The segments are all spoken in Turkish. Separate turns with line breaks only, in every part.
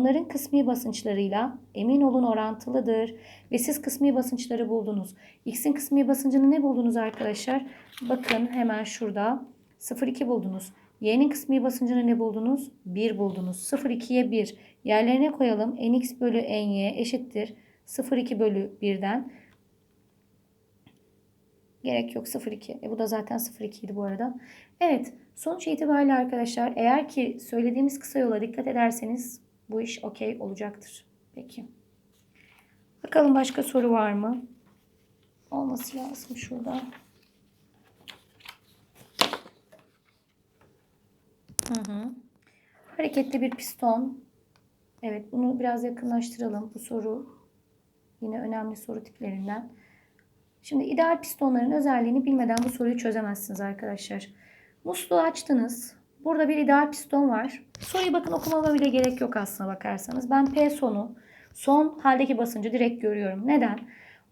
Onların kısmi basınçlarıyla emin olun orantılıdır. Ve siz kısmi basınçları buldunuz. X'in kısmi basıncını ne buldunuz arkadaşlar? Bakın hemen şurada 0,2 buldunuz. Y'nin kısmi basıncını ne buldunuz? 1 buldunuz. 0,2'ye 1. Yerlerine koyalım. nx bölü ny eşittir. 0,2 bölü 1'den. Gerek yok 0,2. E bu da zaten 0,2 idi bu arada. Evet sonuç itibariyle arkadaşlar eğer ki söylediğimiz kısa yola dikkat ederseniz bu iş okey olacaktır. Peki. Bakalım başka soru var mı? Olması lazım şurada. Hı hı. Hareketli bir piston. Evet bunu biraz yakınlaştıralım. Bu soru yine önemli soru tiplerinden. Şimdi ideal pistonların özelliğini bilmeden bu soruyu çözemezsiniz arkadaşlar. Musluğu açtınız. Burada bir ideal piston var. Soruyu bakın okumama bile gerek yok aslına bakarsanız. Ben P sonu son haldeki basıncı direkt görüyorum. Neden?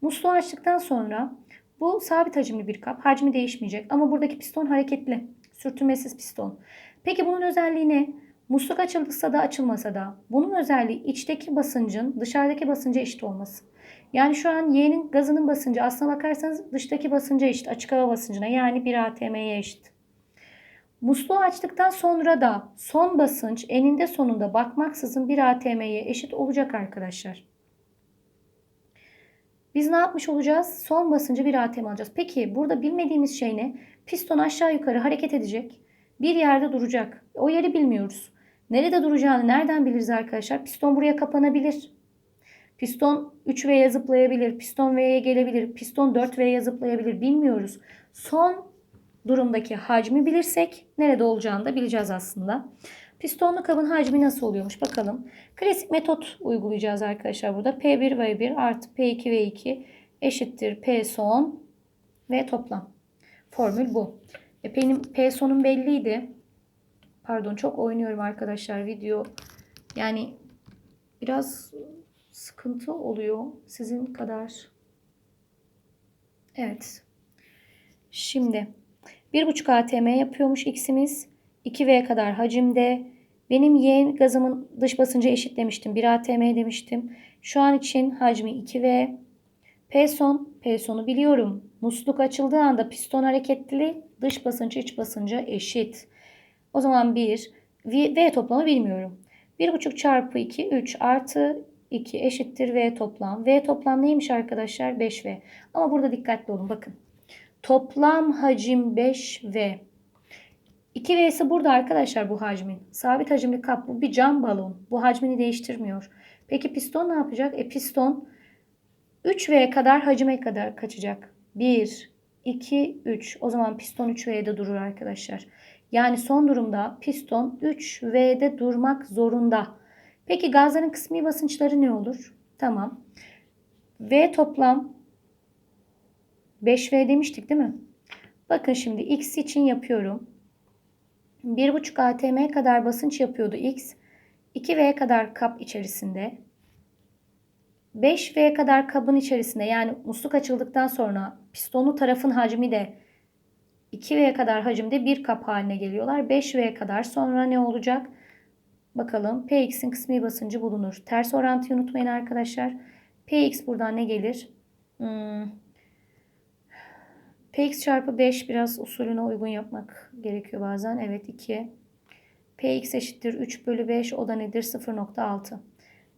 Musluğu açtıktan sonra bu sabit hacimli bir kap. Hacmi değişmeyecek ama buradaki piston hareketli. Sürtünmesiz piston. Peki bunun özelliği ne? Musluk açılırsa da açılmasa da bunun özelliği içteki basıncın dışarıdaki basınca eşit olması. Yani şu an Y'nin gazının basıncı aslına bakarsanız dıştaki basınca eşit. Açık hava basıncına yani 1 atm'ye eşit. Musluğu açtıktan sonra da son basınç eninde sonunda bakmaksızın 1 atm'ye eşit olacak arkadaşlar. Biz ne yapmış olacağız? Son basıncı 1 atm alacağız. Peki burada bilmediğimiz şey ne? Piston aşağı yukarı hareket edecek. Bir yerde duracak. O yeri bilmiyoruz. Nerede duracağını nereden biliriz arkadaşlar? Piston buraya kapanabilir. Piston 3V'ye zıplayabilir. Piston V'ye gelebilir. Piston 4V'ye zıplayabilir. Bilmiyoruz. Son durumdaki hacmi bilirsek nerede olacağını da bileceğiz aslında. Pistonlu kabın hacmi nasıl oluyormuş bakalım. Klasik metot uygulayacağız arkadaşlar burada. P1 V1 artı P2 V2 eşittir P son ve toplam. Formül bu. E benim P sonum belliydi. Pardon çok oynuyorum arkadaşlar video. Yani biraz sıkıntı oluyor sizin kadar. Evet. Şimdi 1,5 atm yapıyormuş x'imiz. 2V kadar hacimde. Benim Y gazımın dış basıncı eşit demiştim. 1 atm demiştim. Şu an için hacmi 2V. P son, biliyorum. Musluk açıldığı anda piston hareketli, dış basıncı iç basınca eşit. O zaman 1, V, v toplamı bilmiyorum. 1,5 çarpı 2, 3 artı 2 eşittir V toplam. V toplam neymiş arkadaşlar? 5V. Ama burada dikkatli olun bakın. Toplam hacim 5V. 2V'si burada arkadaşlar bu hacmin. Sabit hacimli kap bu bir cam balon. Bu hacmini değiştirmiyor. Peki piston ne yapacak? E piston 3V kadar hacime kadar kaçacak. 1, 2, 3. O zaman piston 3V'de durur arkadaşlar. Yani son durumda piston 3V'de durmak zorunda. Peki gazların kısmi basınçları ne olur? Tamam. V toplam 5V demiştik değil mi? Bakın şimdi X için yapıyorum. 1,5 atm kadar basınç yapıyordu X. 2V kadar kap içerisinde. 5V kadar kabın içerisinde yani musluk açıldıktan sonra pistonlu tarafın hacmi de 2V kadar hacimde bir kap haline geliyorlar. 5V kadar sonra ne olacak? Bakalım Px'in kısmi basıncı bulunur. Ters orantıyı unutmayın arkadaşlar. Px buradan ne gelir? Hmm. Px çarpı 5 biraz usulüne uygun yapmak gerekiyor bazen. Evet 2. Px eşittir 3 bölü 5 o da nedir? 0.6.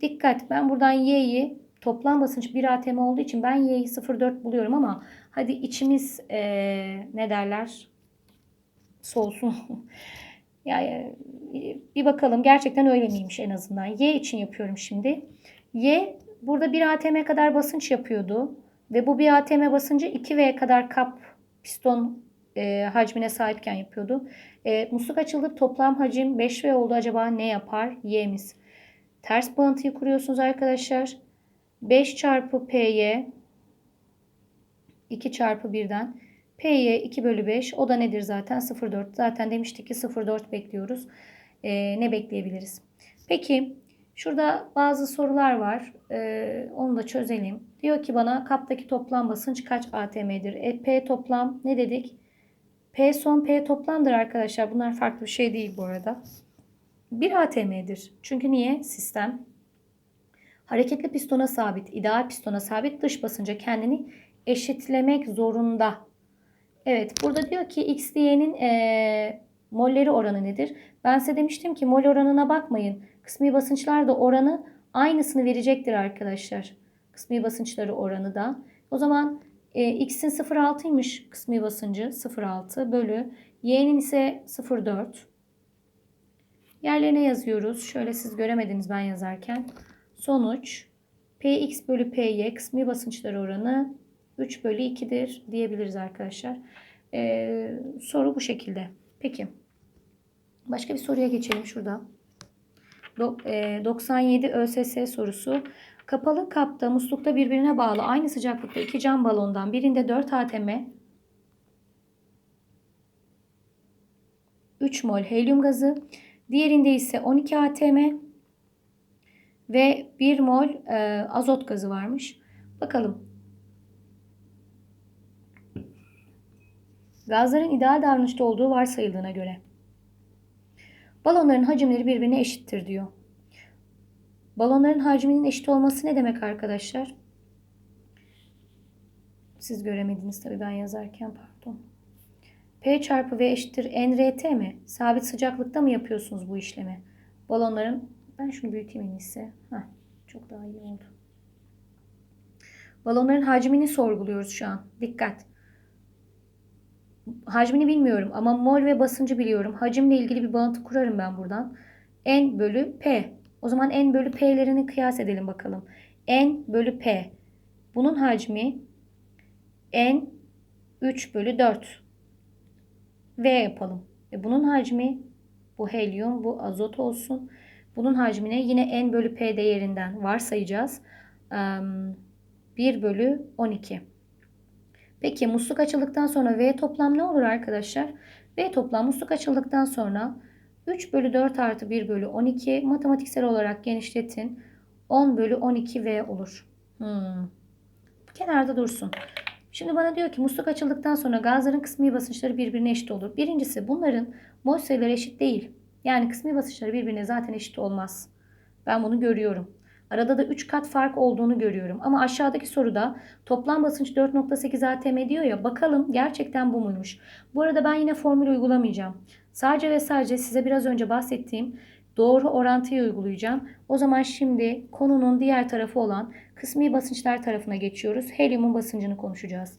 Dikkat ben buradan y'yi toplam basınç 1 atm olduğu için ben y'yi 0.4 buluyorum ama hadi içimiz ee, ne derler soğusun. yani bir bakalım gerçekten öyle miymiş en azından. Y için yapıyorum şimdi. Y burada 1 atm kadar basınç yapıyordu. Ve bu 1 atm basıncı 2V kadar kap piston e, hacmine sahipken yapıyordu. E, musluk açıldı toplam hacim 5V oldu. Acaba ne yapar? Y'miz. Ters bağıntıyı kuruyorsunuz arkadaşlar. 5 çarpı P'ye 2 çarpı 1'den P'ye 2 bölü 5 o da nedir zaten 0,4 zaten demiştik ki 0,4 bekliyoruz e, ne bekleyebiliriz peki şurada bazı sorular var e, onu da çözelim diyor ki bana kaptaki toplam basınç kaç atm'dir e, P toplam ne dedik P son P toplamdır arkadaşlar bunlar farklı bir şey değil bu arada 1 atm'dir. Çünkü niye? Sistem hareketli pistona sabit, ideal pistona sabit dış basınca kendini eşitlemek zorunda. Evet burada diyor ki x diyenin e, molleri oranı nedir? Ben size demiştim ki mol oranına bakmayın. Kısmi basınçlar da oranı aynısını verecektir arkadaşlar. Kısmi basınçları oranı da. O zaman e, x'in 0.6'ymış kısmi basıncı 0.6 bölü y'nin ise 0.4. Yerlerine yazıyoruz. Şöyle siz göremediniz ben yazarken. Sonuç px bölü py kısmi basınçları oranı 3 bölü 2'dir diyebiliriz arkadaşlar. Ee, soru bu şekilde. Peki. Başka bir soruya geçelim şurada. Do, e, 97 ÖSS sorusu. Kapalı kapta muslukta birbirine bağlı aynı sıcaklıkta iki cam balondan birinde 4 atm 3 mol helyum gazı, diğerinde ise 12 atm ve 1 mol e, azot gazı varmış. Bakalım. Gazların ideal davranışta olduğu varsayıldığına göre. Balonların hacimleri birbirine eşittir diyor. Balonların hacminin eşit olması ne demek arkadaşlar? Siz göremediniz tabii ben yazarken pardon. P çarpı V eşittir nRT mi? Sabit sıcaklıkta mı yapıyorsunuz bu işlemi? Balonların ben şunu büyüteyim en iyisi. Heh, çok daha iyi oldu. Balonların hacmini sorguluyoruz şu an. Dikkat. Hacmini bilmiyorum ama mol ve basıncı biliyorum. Hacimle ilgili bir bağıntı kurarım ben buradan. N bölü P. O zaman N bölü P'lerini kıyas edelim bakalım. N bölü P. Bunun hacmi N 3 bölü 4. V yapalım. E bunun hacmi bu helyum, bu azot olsun. Bunun hacmine yine n bölü p değerinden varsayacağız. 1 bölü 12. Peki musluk açıldıktan sonra V toplam ne olur arkadaşlar? V toplam musluk açıldıktan sonra 3 bölü 4 artı 1 bölü 12 matematiksel olarak genişletin. 10 bölü 12 V olur. Hmm. Kenarda dursun. Şimdi bana diyor ki musluk açıldıktan sonra gazların kısmi basınçları birbirine eşit olur. Birincisi bunların mol sayıları eşit değil. Yani kısmi basınçları birbirine zaten eşit olmaz. Ben bunu görüyorum. Arada da 3 kat fark olduğunu görüyorum. Ama aşağıdaki soruda toplam basınç 4.8 atm diyor ya bakalım gerçekten bu muymuş? Bu arada ben yine formül uygulamayacağım. Sadece ve sadece size biraz önce bahsettiğim doğru orantıyı uygulayacağım. O zaman şimdi konunun diğer tarafı olan kısmi basınçlar tarafına geçiyoruz. Helyumun basıncını konuşacağız.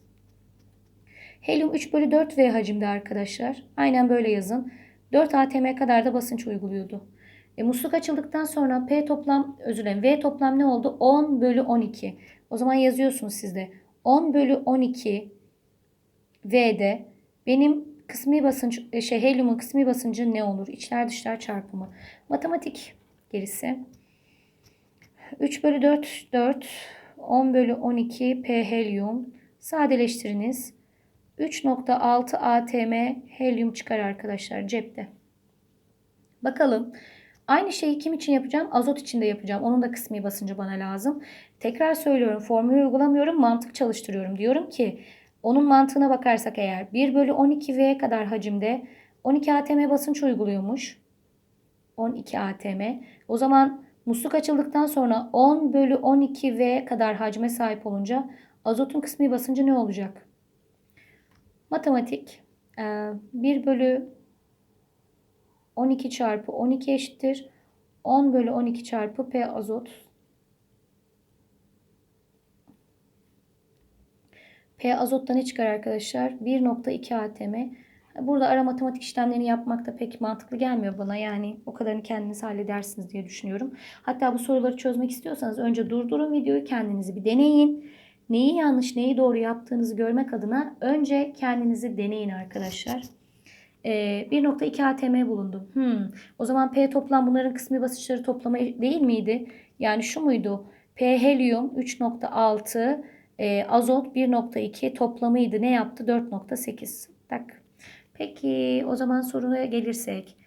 Helyum 3 bölü 4 V hacimde arkadaşlar. Aynen böyle yazın. 4 atm kadar da basınç uyguluyordu. E, musluk açıldıktan sonra P toplam özür dilerim V toplam ne oldu? 10 bölü 12. O zaman yazıyorsunuz sizde. 10 bölü 12 V'de benim kısmi basınç e, şey helyumun kısmi basıncı ne olur? İçler dışlar çarpımı. Matematik gerisi. 3 bölü 4 4 10 bölü 12 P helyum sadeleştiriniz. 3.6 atm helyum çıkar arkadaşlar cepte. Bakalım. Aynı şeyi kim için yapacağım? Azot için de yapacağım. Onun da kısmi basıncı bana lazım. Tekrar söylüyorum. Formülü uygulamıyorum. Mantık çalıştırıyorum. Diyorum ki onun mantığına bakarsak eğer 1 bölü 12 V kadar hacimde 12 atm basınç uyguluyormuş. 12 atm. O zaman musluk açıldıktan sonra 10 bölü 12 V kadar hacme sahip olunca azotun kısmi basıncı ne olacak? Matematik 1 bölü 12 çarpı 12 eşittir. 10 bölü 12 çarpı P azot. P azotta ne çıkar arkadaşlar? 1.2 atm. Burada ara matematik işlemlerini yapmak da pek mantıklı gelmiyor bana. Yani o kadarını kendiniz halledersiniz diye düşünüyorum. Hatta bu soruları çözmek istiyorsanız önce durdurun videoyu kendinizi bir deneyin. Neyi yanlış neyi doğru yaptığınızı görmek adına önce kendinizi deneyin arkadaşlar. 1.2 atm bulundum. Hmm. O zaman P toplam bunların kısmi basınçları toplamı değil miydi? Yani şu muydu? P helyum 3.6 e, azot 1.2 toplamıydı. Ne yaptı? 4.8. Tak. Peki o zaman soruya gelirsek.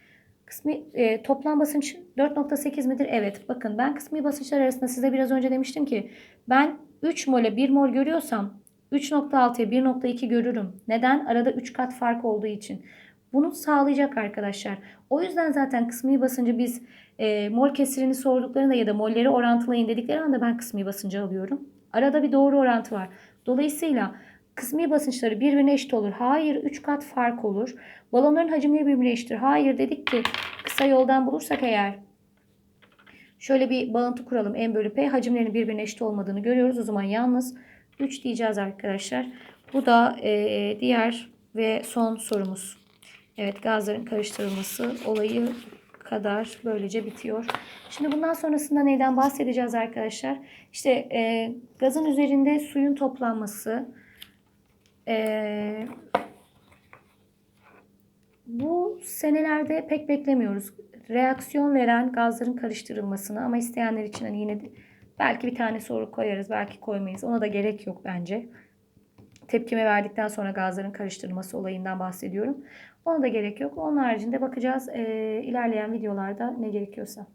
Kısmi e, toplam basınç 4.8 midir? Evet. Bakın ben kısmi basınçlar arasında size biraz önce demiştim ki ben 3 mole 1 mol görüyorsam 3.6'ya 1.2 görürüm. Neden? Arada 3 kat fark olduğu için. Bunu sağlayacak arkadaşlar. O yüzden zaten kısmi basıncı biz e, mol kesirini sorduklarında ya da molleri orantılayın dedikleri anda ben kısmi basıncı alıyorum. Arada bir doğru orantı var. Dolayısıyla kısmi basınçları birbirine eşit olur. Hayır 3 kat fark olur. Balonların hacimleri birbirine eşittir. Hayır dedik ki kısa yoldan bulursak eğer şöyle bir bağıntı kuralım. M bölü P hacimlerinin birbirine eşit olmadığını görüyoruz. O zaman yalnız 3 diyeceğiz arkadaşlar. Bu da e, diğer ve son sorumuz. Evet gazların karıştırılması olayı kadar böylece bitiyor. Şimdi bundan sonrasında neyden bahsedeceğiz arkadaşlar? İşte e, gazın üzerinde suyun toplanması. E, bu senelerde pek beklemiyoruz. Reaksiyon veren gazların karıştırılmasını ama isteyenler için hani yine de belki bir tane soru koyarız, belki koymayız. Ona da gerek yok bence. Tepkime verdikten sonra gazların karıştırılması olayından bahsediyorum. Ona da gerek yok. Onun haricinde bakacağız e, ilerleyen videolarda ne gerekiyorsa.